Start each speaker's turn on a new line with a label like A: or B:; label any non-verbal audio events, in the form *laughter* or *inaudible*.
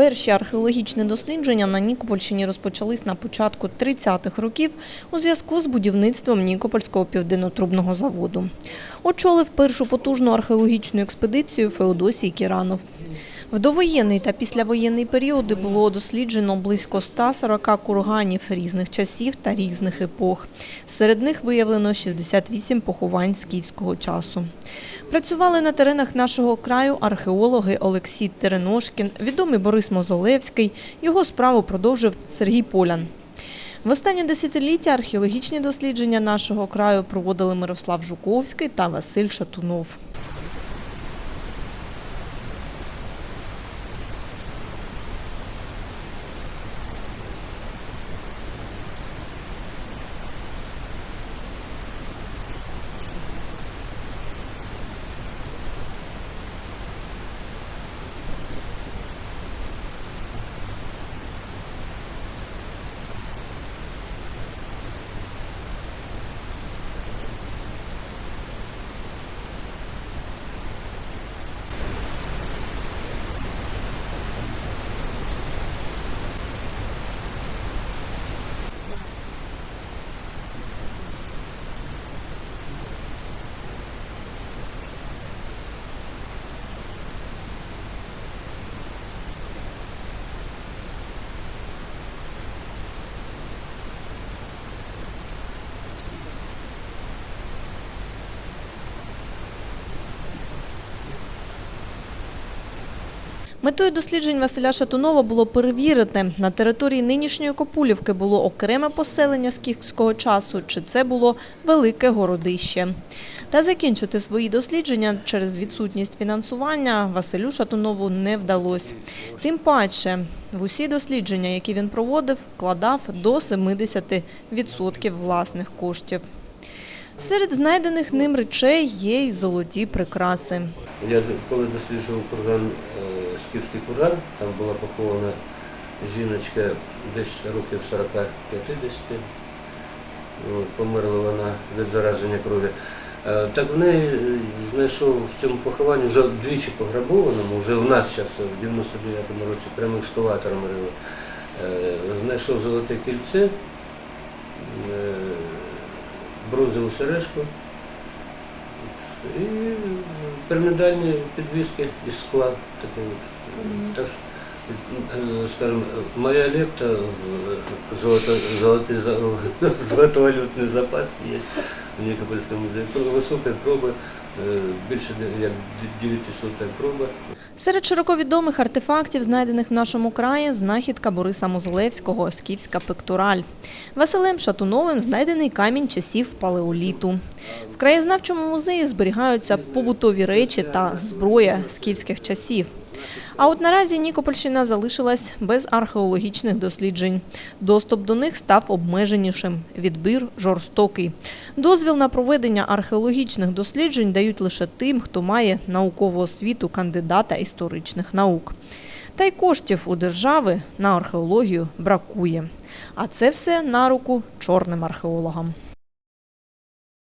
A: Перші археологічні дослідження на Нікопольщині розпочались на початку 30-х років у зв'язку з будівництвом Нікопольського південнотрубного заводу. Очолив першу потужну археологічну експедицію Феодосій Кіранов. В довоєнний та післявоєнний періоди було досліджено близько 140 курганів різних часів та різних епох. Серед них виявлено 68 поховань скіфського часу. Працювали на теренах нашого краю археологи Олексій Тереношкін, відомий Борис Мозолевський. Його справу продовжив Сергій Полян. В останні десятиліття археологічні дослідження нашого краю проводили Мирослав Жуковський та Василь Шатунов. Метою досліджень Василя Шатунова було перевірити, на території нинішньої Копулівки було окреме поселення скіфського часу, чи це було велике городище. Та закінчити свої дослідження через відсутність фінансування Василю Шатунову не вдалося. Тим паче, в усі дослідження, які він проводив, вкладав до 70% власних коштів. Серед знайдених ним речей є й золоті прикраси.
B: Я коли досліджував курган, скіфський курган, там була похована жіночка десь років 40-50. Померла вона від зараження крові. Е, Так в неї знайшов в цьому похованні вже двічі пограбованому, вже в нас час, в 99-му році, прямо екскаватором рили. Е, Знайшов золоте кільце, е, бронзову сережку і пірамідальні підвіски із скла. Таке е, скажімо, моя лепта золото, золотий за- *laughs* золотовалютний запас є в Нікопольському музеї. Висока проба, е, більше як 900 проба.
A: Серед широко відомих артефактів, знайдених в нашому краї, знахідка Бориса Мозолевського «Скіфська пектураль». Василем Шатуновим знайдений камінь часів палеоліту. В краєзнавчому музеї зберігаються побутові речі та зброя скіфських часів. А от наразі Нікопольщина залишилась без археологічних досліджень. Доступ до них став обмеженішим, відбір жорстокий. Дозвіл на проведення археологічних досліджень дають лише тим, хто має наукову освіту кандидата історичних наук. Та й коштів у держави на археологію бракує. А це все на руку чорним археологам.